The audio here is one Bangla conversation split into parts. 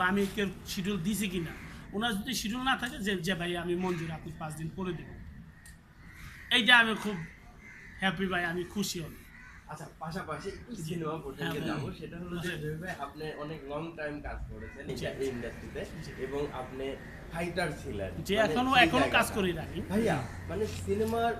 বা আমি কেউ শিডিউল দিছি কিনা। ওনার যদি শিডিউল না থাকে যে যে ভাই আমি মঞ্জুর আপনি পাঁচ দিন পরে দেব। এইটা আমি খুব হ্যাপি ভাই আমি খুশি হই আচ্ছা পাশাপাশি একটু সিনেমা প্রসঙ্গে হ্যাঁ, যাব। সেটা হলো যে ভাই আপনি অনেক লং টাইম কাজ করেছেন। এই ইন্ডাস্ট্রিতে এবং আপনি ফাইটার ছিলেন। যে মানে এখনও এখনও কাজ। করি রাখি ভাইয়া মানে সিনেমার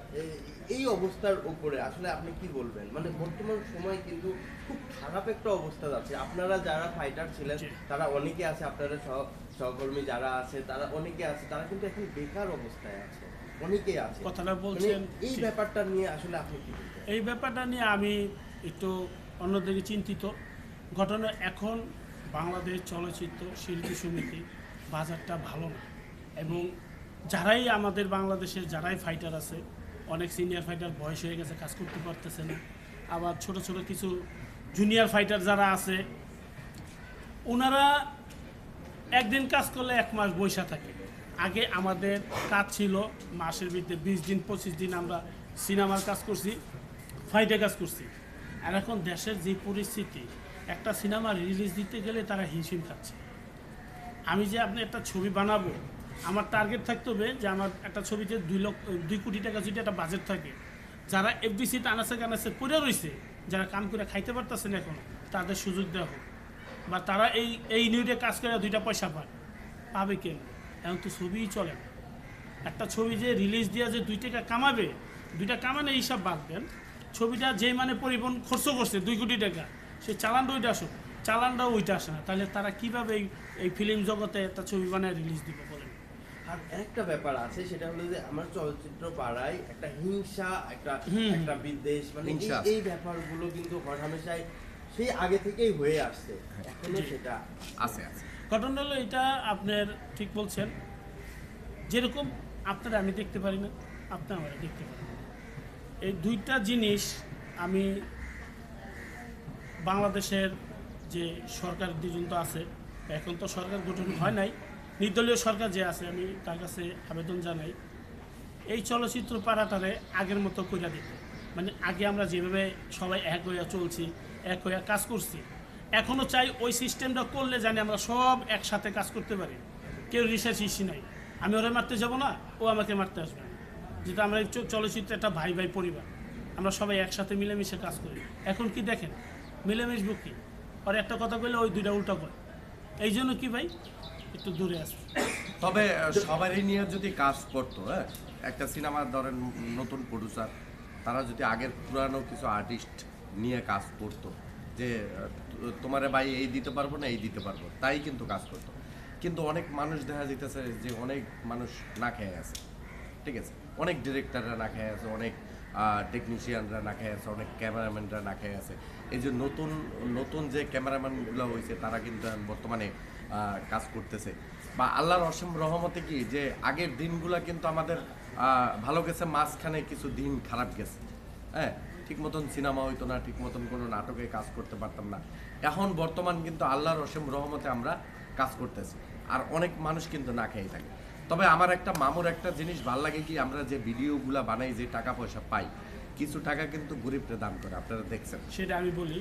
এই- অবস্থার উপরে আসলে আপনি কি বলবেন? মানে বর্তমান সময় কিন্তু খুব খারাপ একটা অবস্থা যাচ্ছে। আপনারা যারা ফাইটার ছিলেন তারা অনেকে আছে আপনারা সহ সহকর্মী যারা আছে তারা অনেকে আছে তারা কিন্তু এখন বেকার অবস্থায় আছে। অনেকেই আছে। কথাটা মানে বলছেন এই ব্যাপারটা নিয়ে আসলে আপনি কি এই ব্যাপারটা নিয়ে আমি একটু অন্যদিকে চিন্তিত। ঘটনা এখন বাংলাদেশ চলচ্চিত্র শিল্পী সমিতি বাজারটা ভালো না। এবং যারাই আমাদের বাংলাদেশের যারাই ফাইটার আছে অনেক সিনিয়র ফাইটার বয়স হয়ে গেছে, কাজ করতে পারতেছে না। আবার ছোট ছোট কিছু জুনিয়র ফাইটার যারা আছে, ওনারা একদিন কাজ করলে এক মাস বৈশা থাকে। আগে আমাদের কাজ ছিল মাসের ভিতরে বিশ দিন, পঁচিশ দিন আমরা সিনেমার কাজ করছি ফাইটে কাজ করছি। আর এখন দেশের যে পরিস্থিতি, একটা সিনেমা রিলিজ দিতে গেলে তারা হিমশিম খাচ্ছে। আমি যে আপনি একটা ছবি বানাবো আমার টার্গেট থাকতে হবে যে আমার একটা ছবিতে দুই লক্ষ, দুই কোটি টাকা যদি একটা বাজেট থাকে, যারা এফডিসি টানাসে কানাসে পড়ে রয়েছে, যারা কাম করে খাইতে পারতেছে না এখন, তাদের সুযোগ দেওয়া হোক। বা তারা এই এই নিউটে কাজ করে দুইটা পয়সা পায়, পাবে কেন? এখন তো ছবিই চলে না। একটা ছবি যে রিলিজ দিয়ে যে দুই টাকা কামাবে, দুইটা কামানে হিসাব বাদ দেন। ছবিটা যেই মানে পরিবহন খরচ করছে দুই কোটি টাকা, সে চালানটা ওইটা আসুক, চালানটাও ওইটা আসে না। তাহলে তারা কীভাবে এই এই ফিল্ম জগতে একটা ছবি বানায় রিলিজ দিবে আর একটা ব্যাপার আছে সেটা হলো যে আমার চলচ্চিত্র পাড়ায় একটা হিংসা একটা। একটা বিদ্বেষ মানে এই- হিংসা। এই ব্যাপারগুলো কিন্তু হরহামেশাই সেই আগে থেকেই হয়ে আসছে এখনও সেটা আছে আছে ঘটনা হলো এটা আপনার ঠিক বলছেন যেরকম আপনারা আমি দেখতে পারি না আপনি আমরা দেখতে পারি না। এই দুইটা জিনিস আমি বাংলাদেশের যে সরকার দুজন তো আছে এখন তো সরকার গঠন হয় নাই নির্দলীয় সরকার যে আছে, আমি তার কাছে আবেদন জানাই, এই চলচ্চিত্র পাড়াটারে আগের মতো কইরা দিতে। মানে আগে আমরা যেভাবে সবাই এক হইয়া চলছি, এক হইয়া কাজ করছি এখনও চাই ওই সিস্টেমটা করলে জানি আমরা সব একসাথে কাজ করতে পারি। কেউ রিসার্চ ইস্যু নাই। আমি ওরা মারতে যাব না, ও আমাকে মারতে আসবে না। যেটা আমরা চলচ্চিত্র একটা ভাই ভাই পরিবার, আমরা সবাই একসাথে মিলেমিশে কাজ করি। এখন কি দেখেন, মিলেমিশবো কি? আর একটা কথা কইলে ওই দুইটা উল্টা করে। এই জন্য কি ভাই একটু দূরে আসবে তবে সবারই নিয়ে যদি কাজ করতো হ্যাঁ? একটা সিনেমার ধরেন নতুন প্রডিউসার তারা যদি আগের পুরানো কিছু আর্টিস্ট নিয়ে কাজ করতো, যে তোমারে ভাই এই দিতে পারব না, এই দিতে পারব, তাই কিন্তু কাজ করতো। কিন্তু অনেক মানুষ দেখা যেতেছে যে, অনেক মানুষ না খেয়ে আছে, ঠিক আছে? অনেক ডিরেক্টররা না খেয়ে আছে, অনেক টেকনিশিয়ানরা না খেয়ে আছে, অনেক ক্যামেরাম্যানরা না খেয়ে আছে। এই যে নতুন নতুন যে ক্যামেরাম্যানগুলো হয়েছে, তারা কিন্তু বর্তমানে কাজ করতেছে। বা আল্লাহর অসীম রহমতে কি, যে আগের দিনগুলো কিন্তু আমাদের ভালো গেছে, মাঝখানে কিছু দিন খারাপ গেছে। হ্যাঁ ঠিক মতন সিনেমা হইতো না, ঠিক মতন কোনো নাটকে কাজ করতে পারতাম না। এখন বর্তমান কিন্তু আল্লাহর অসীম রহমতে আমরা কাজ করতেছি। আর অনেক মানুষ কিন্তু না খেয়ে থাকে। তবে আমার একটা মামুর একটা জিনিস ভালো লাগে কি, আমরা যে ভিডিওগুলো বানাই, যে টাকা পয়সা পাই, কিছু টাকা কিন্তু গরিবরা দান করে, আপনারা দেখছেন। সেটা আমি বলি।